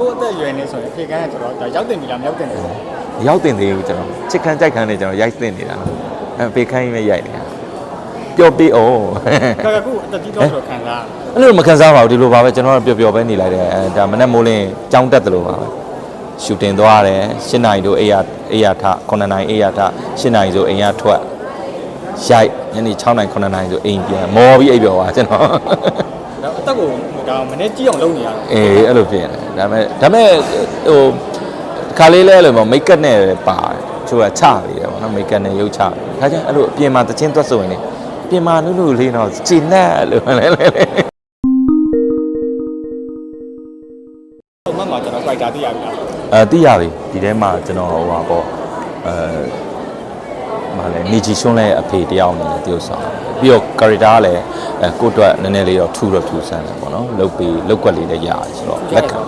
ကိုယ့်အသက်အရွယ်နဲ့ဆိုရင်ဖေကန်းကကျွန်တော်ဒါရောက်တင်ပြီလားမရောက်တင်ဘူးရောက်တင်သေးဘူးကျွန်တော်ချစ်ခမ်းကြိုက်ခမ်းနေကျွန်တော်ရိုက်တင်နေတာအဲပေခမ်းကြီးပဲရိုက်နေတာပျော်ပြီးအောင်ခါကခုအသက်ကြီးတော့ဆိုတော့ခံစားအဲ့လိုမခံစားပါဘူးဒီလိုပါပဲကျွန်တော်ကပျော်ပျော်ပဲနေလိုက်တယ်အဲဒါမနေ့မိုးလင်းကြောင်းတက်တယ်လို့ပါပဲရှူတင်သွားတယ်၈နိုင်တို့အိယာအိယာထ9နိုင်အိယာထ၈နိုင်ဆိုအိမ်ရထွက်ရိုက်ညနေ6နိုင်9နိုင်ဆိုအိမ်ပြန်မော်ပြီးအိပ်ပျော်သွားကျွန်တော် တော့အသက်ကိုဒါမနေ့ကြီးအောင်လုပ်နေရတယ်အေးအဲ့လိုဖြစ်နေတယ်ဒါပေမဲ့ဒါပေမဲ့ဟိုခါလေးလဲလို့ပေါ့မိတ်ကပ်နဲ့ပါတယ်ချိုးကချပြီးတယ်ပေါ့နော်မိတ်ကပ်နဲ့ရုပ်ချပြီးဒါကြောင့်အဲ့လိုအပြင်မှာတချင်းသွတ်ဆိုရင်လေအပြင်မှာနုနုလေးတော့ဂျင်းနဲ့လို့လဲလဲလဲဟိုမှမှာကျွန်တော် fighter သိရပြီလားအဲသိရပြီဒီထဲမှာကျွန်တော်ဟိုပါပေါ့အဲ မလဲနေချီရှွန်းလဲအဖေတယောက်အနေနဲ့တယောက်ဆောင်ပြီးတော့ character ကလည်းအဲကိုယ့်အတွက်နည်းနည်းလေးတော့ထူတော့ထူဆန်းတယ်ပေါ့နော်လုတ်ပြီးလုတ်ကွက်လေးလည်းရတယ်ဆိုတော့လက်ခံ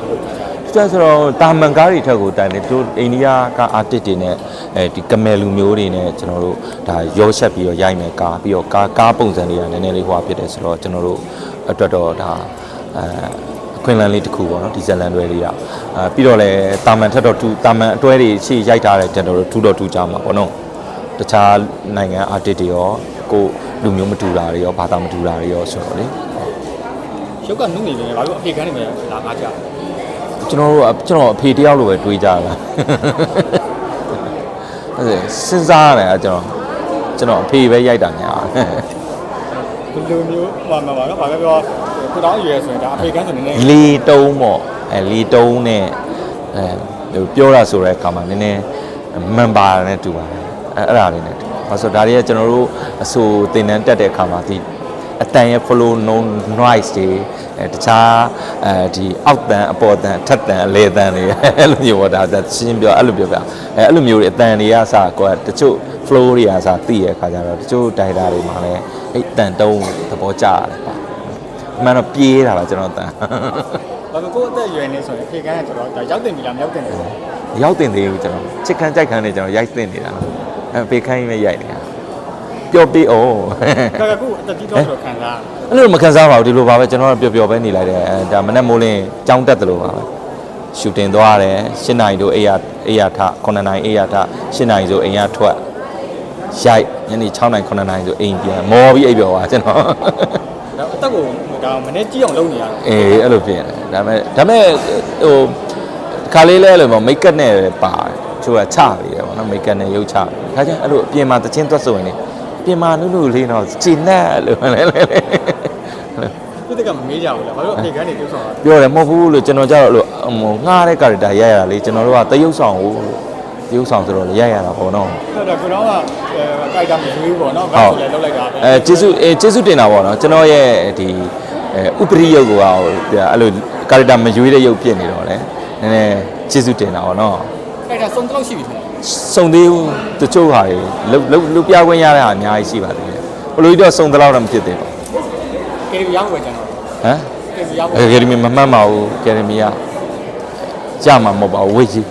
ကျဆိုတော့တာမန်ကားတွေထက်ကိုတိုင်တယ်တို့အိန္ဒိယကအာတစ်တွေနဲ့အဲဒီကမယ်လူမျိုးတွေနဲ့ကျွန်တော်တို့ဒါရောချက်ပြီးတော့ရိုက်မယ်ကားပြီးတော့ကားကားပုံစံတွေကနည်းနည်းလေးဟိုဟာဖြစ်တယ်ဆိုတော့ကျွန်တော်တို့အတွက်တော့ဒါအဲအခွင့်အလမ်းလေးတစ်ခုပေါ့နော်ဒီဇလန်တွဲလေးကအဲပြီးတော့လည်းတာမန်ထက်တော့ထူတာမန်အတွဲတွေရှေ့ရိုက်ထားတဲ့ကျွန်တော်တို့ထူတော့ထူကြမှာပေါ့နော် တခြားနိုင်ငံအာတစ်တွေရောကိုလူမျိုးမတူတာတွေရောဘာသာမတူတာတွေရောဆိုတော့လေရုပ်ကနုနေနေဘာလို့အဖေကန်းနေမလာကားကြကျွန်တော်တို့ကကျွန်တော်အဖေတယောက်လိုပဲတွေးကြတာအဲ့ဒါစဉ်းစားရတယ်အဲ့ကျွန်တော်ကျွန်တော်အဖေပဲရိုက်တာများဘယ်လိုမျိုးဟိုမှာပါတော့ဘာပဲပြောကိုတောင်းအရွယ်ဆိုရင်ဒါအဖေကန်းဆိုနေနေလီတုံးပေါ့အဲလီတုံးနဲ့အဲဟိုပြောတာဆိုတဲ့အခါမှာနည်းနည်းမန်ပါနဲ့တူပါတယ် အဲအဲ့ဒါလေးနဲ့တူဘာလို့ဆိုဒါတွေကကျွန်တော်တို့အဆိုသင်တန်းတက်တဲ့အခါမှာဒီအတန်ရဲ့ flow no noise တွေအဲတခြားအဲဒီအောက်တန်အပေါ်တန်အထက်တန်အလဲတန်တွေအဲ့လိုမျိုးပေါ့ဒါဒါရှင်းရှင်းပြောအဲ့လိုပြောပြအဲအဲ့လိုမျိုးတွေအတန်တွေကစကွာတချို့ flow တွေကစသိရခါကျတော့တချို့ data တွေမှာလည်းအဲ့တန်တုံးသဘောကျရတယ်ပါအမှန်တော့ပြေးတာပါကျွန်တော်တန်ဘာလို့ကိုယ့်အသက်အရွယ်နဲ့ဆိုရင်ဖေကန်းကကျွန်တော်ဒါရောက်တင်ပြီလားမရောက်တင်ဘူးရောက်တင်သေးဘူးကျွန်တော်ချစ်ခမ်းကြိုက်ခမ်းနေကျွန်တော်ရိုက်တင်နေတာ အဲပေခမ်းကြီးပဲရိုက်နေတာပျော်ပြီးအောင်ခါကခုအသက်ကြီးတော့ဆိုတော့ခံစားအဲ့လိုမခံစားပါဘူးဒီလိုပါပဲကျွန်တော်ကပျော်ပျော်ပဲနေလိုက်တယ်အဲဒါမနေ့မိုးလင်းကြောင်းတက်တယ်လို့ပါပဲရှူတင်သွားတယ်၈နိုင်တို့အိယာအိယာထ9နိုင်အိယာထ၈နိုင်ဆိုအိမ်ရထွက်ရိုက်ညနေ6နိုင်9နိုင်ဆိုအိမ်ပြန်မော်ပြီးအိပ်ပျော်သွားကျွန်တော်တော့အသက်ကိုဒါမနေ့ကြီးအောင်လုပ်နေရတယ်အေးအဲ့လိုဖြစ်နေတယ်ဒါပေမဲ့ဒါပေမဲ့ဟိုခါလေးလဲလို့ပေါ့မိတ်ကပ်နဲ့ပါတယ်ချိုးကချပြီးတယ်ပေါ့ နော်မိတ်ကပ်နဲ့ရုပ်ချပြီးဒါကြောင့်အဲ့လိုအပြင်မှာတချင်းသွတ်ဆိုရင်လေအပြင်မှာနုနုလေးတော့ဂျင်းနဲ့လို့လဲလဲပြစ်တကမမေးကြဘူးလားဘာလို့အဖေကန်းနေပြုဆောင်တာပြောတယ်မဟုတ်ဘူးလို့ကျွန်တော်ကြတော့လို့ဟိုငှားတဲ့ character ရိုက်ရတာလေကျွန်တော်တို့ကတရုပ်ဆောင်ကိုတရုပ်ဆောင်ဆိုတော့လေရိုက်ရတာပေါ့နော်ဟုတ်တယ်ကိုတော့ကအဲကိုက်တာမရွေးဘူးပေါ့နော်ဘာလို့လဲလောက်လိုက်တာပဲအဲကျေးဇူးအဲကျေးဇူးတင်တာပေါ့နော်ကျွန်တော်ရဲ့ဒီအဲဥပရိယုတ်ကိုအဲ့လို character မရွေးတဲ့ရုပ်ဖြစ်နေတော့လေနည်းနည်းကျေးဇူးတင်တာပေါ့နော် ကိုက်တာစုံတော့ရှိပြီထင်တယ်စုံသေးဘူးတချို့ဟာတွေလုတ်လုတ်လုတ်ပြခွင့်ရတဲ့ဟာအများကြီးရှိပါသေးတယ်ဘလို့ကြီးတော့စုံတလောက်တော့မဖြစ်သေးပါကယ်ရီရောက်ပဲကျွန်တော်ဟမ်ကယ်ရီရောက်အကယ်ဒမီမမှတ်ပါဘူးအကယ်ဒမီကကြမှာမဟုတ်ပါဘူးဝေ့ကြီး